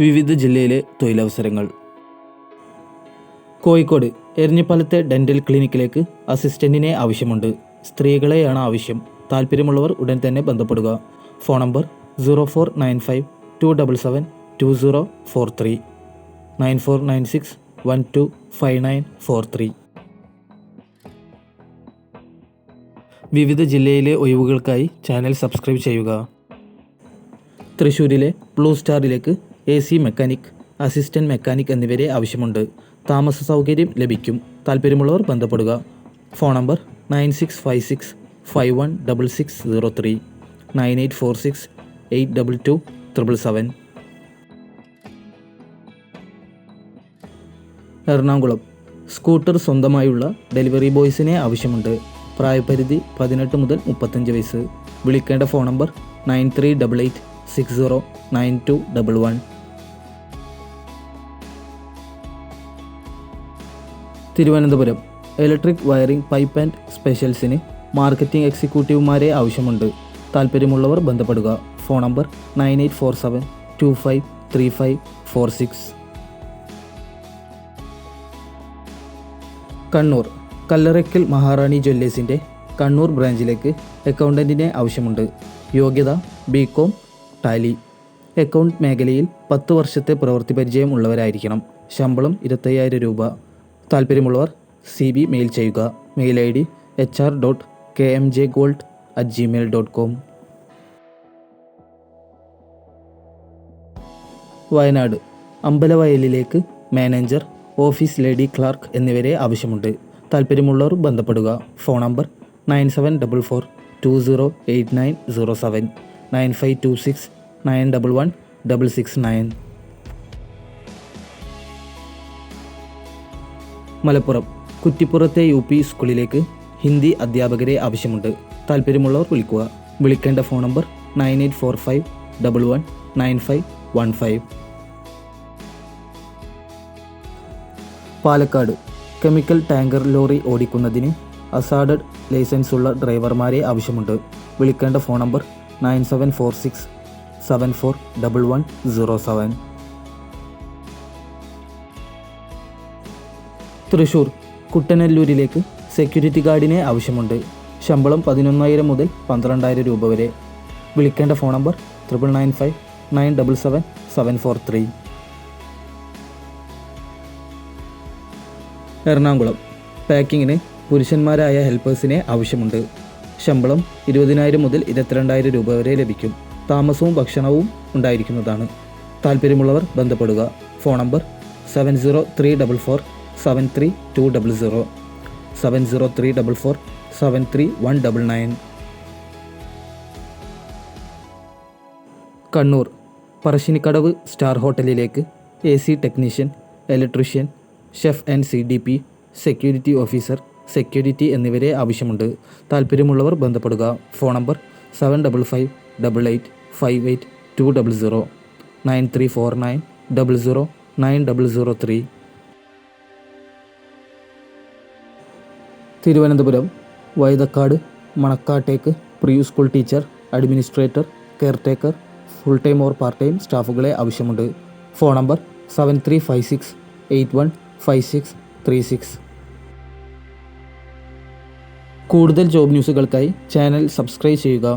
വിവിധ ജില്ലയിലെ തൊഴിലവസരങ്ങൾ. കോഴിക്കോട് എരഞ്ഞിപ്പാലത്തെ ഡെന്റൽ ക്ലിനിക്കിലേക്ക് അസിസ്റ്റന്റിനെ ആവശ്യമുണ്ട്. സ്ത്രീകളെയാണ് ആവശ്യം. താല്പര്യമുള്ളവർ ഉടൻ തന്നെ ബന്ധപ്പെടുക. Phone number zero four nine five two double seven two zero four three. Nine four nine six one two five nine four three. വിവിധ ജില്ലയിലെ ഒഴിവുകൾക്കായി ചാനൽ സബ്സ്ക്രൈബ് ചെയ്യുക. തൃശ്ശൂരിലെ blue സ്റ്റാറിലേക്ക് A C mechanic assistant mechanic എന്നിവരെ ആവശ്യമുണ്ട്. താമസ സൗകര്യം ലഭിക്കും. താല്പര്യമുള്ളവർ ബന്ധപ്പെടുക. Phone number nine six five six five one double six zero three nine eight four six eight double two triple seven Ernakulam. Scooter സ്വന്തമായുള്ള delivery ബോയ്സിനെ ആവശ്യമുണ്ട്. പ്രായപരിധി പതിനെട്ട് മുതൽ മുപ്പത്തഞ്ച് വയസ്സ്. വിളിക്കേണ്ട phone number nine three double eight six zero nine two double one Thiruvananthapuram. Electric wiring pipe and സ്പെഷ്യൽസിന് marketing എക്സിക്യൂട്ടീവുമാരെ ആവശ്യമുണ്ട്. താല്പര്യമുള്ളവർ ബന്ധപ്പെടുക. Phone number nine eight four seven two five three five four six. Kannur. Kallarakkal Maharani ജ്വല്ലേഴ്സിന്റെ Kannur ബ്രാഞ്ചിലേക്ക് അക്കൗണ്ടന്റിനെ ആവശ്യമുണ്ട്. യോഗ്യത B com Tally account മേഖലയിൽ പത്ത് വർഷത്തെ പ്രവൃത്തി പരിചയം ഉള്ളവരായിരിക്കണം. ശമ്പളം ഇരുപത്തയ്യായിരം രൂപ. താല്പര്യമുള്ളവർ സി ബി മെയിൽ ചെയ്യുക. Mail I D H R dot K M J gold at Gmail dot com Wayanad. അമ്പലവയലിലേക്ക് manager office lady clerk എന്നിവരെ ആവശ്യമുണ്ട്. താല്പര്യമുള്ളവർ ബന്ധപ്പെടുക. Phone number nine seven double four two zero eight nine zero seven nine five two six nine double one double six nine Malappuram കുറ്റിപ്പുറത്തെ U P സ്കൂളിലേക്ക് ഹിന്ദി അധ്യാപകരെ ആവശ്യമുണ്ട്. താല്പര്യമുള്ളവർ വിളിക്കുക. വിളിക്കേണ്ട phone number nine eight four five double one nine five one five. Palakkad chemical tanker lorry ഓടിക്കുന്നതിന് hazardous licence ഉള്ള ഡ്രൈവർമാരെ ആവശ്യമുണ്ട്. വിളിക്കേണ്ട phone number nine seven four six seven four double one zero seven. Thrissur കുട്ടനെല്ലൂരിലേക്ക് security ഗാർഡിനെ ആവശ്യമുണ്ട്. ശമ്പളം പതിനൊന്നായിരം മുതൽ പന്ത്രണ്ടായിരം രൂപ വരെ. വിളിക്കേണ്ട phone number triple nine five nine double seven seven four three Ernakulam. പാക്കിങ്ങിന് പുരുഷന്മാരായ ഹെൽപ്പേഴ്സിനെ ആവശ്യമുണ്ട്. ശമ്പളം ഇരുപതിനായിരം മുതൽ ഇരുപത്തിരണ്ടായിരം രൂപ വരെ ലഭിക്കും. താമസവും ഭക്ഷണവും ഉണ്ടായിരിക്കുന്നതാണ്. താല്പര്യമുള്ളവർ ബന്ധപ്പെടുക. Phone number seven zero three double four seven three two double zero seven zero three double four seven three one double nine Kannur Parassinikkadavu star ഹോട്ടലിലേക്ക് A C technician electrician chef and C D P security officer security എന്നിവരെ ആവശ്യമുണ്ട്. താല്പര്യമുള്ളവർ ബന്ധപ്പെടുക. Phone number seven double five double eight five eight two double zero nine three four nine double zero nine double zero three Thiruvananthapuram Vaithakkad മണക്കാട്ടേക്ക് preschool teacher administrator caretaker full time or part time സ്റ്റാഫുകളെ ആവശ്യമുണ്ട്. Phone number seven three five six eight one five six three six. കൂടുതൽ job ന്യൂസുകൾക്കായി channel subscribe ചെയ്യുക.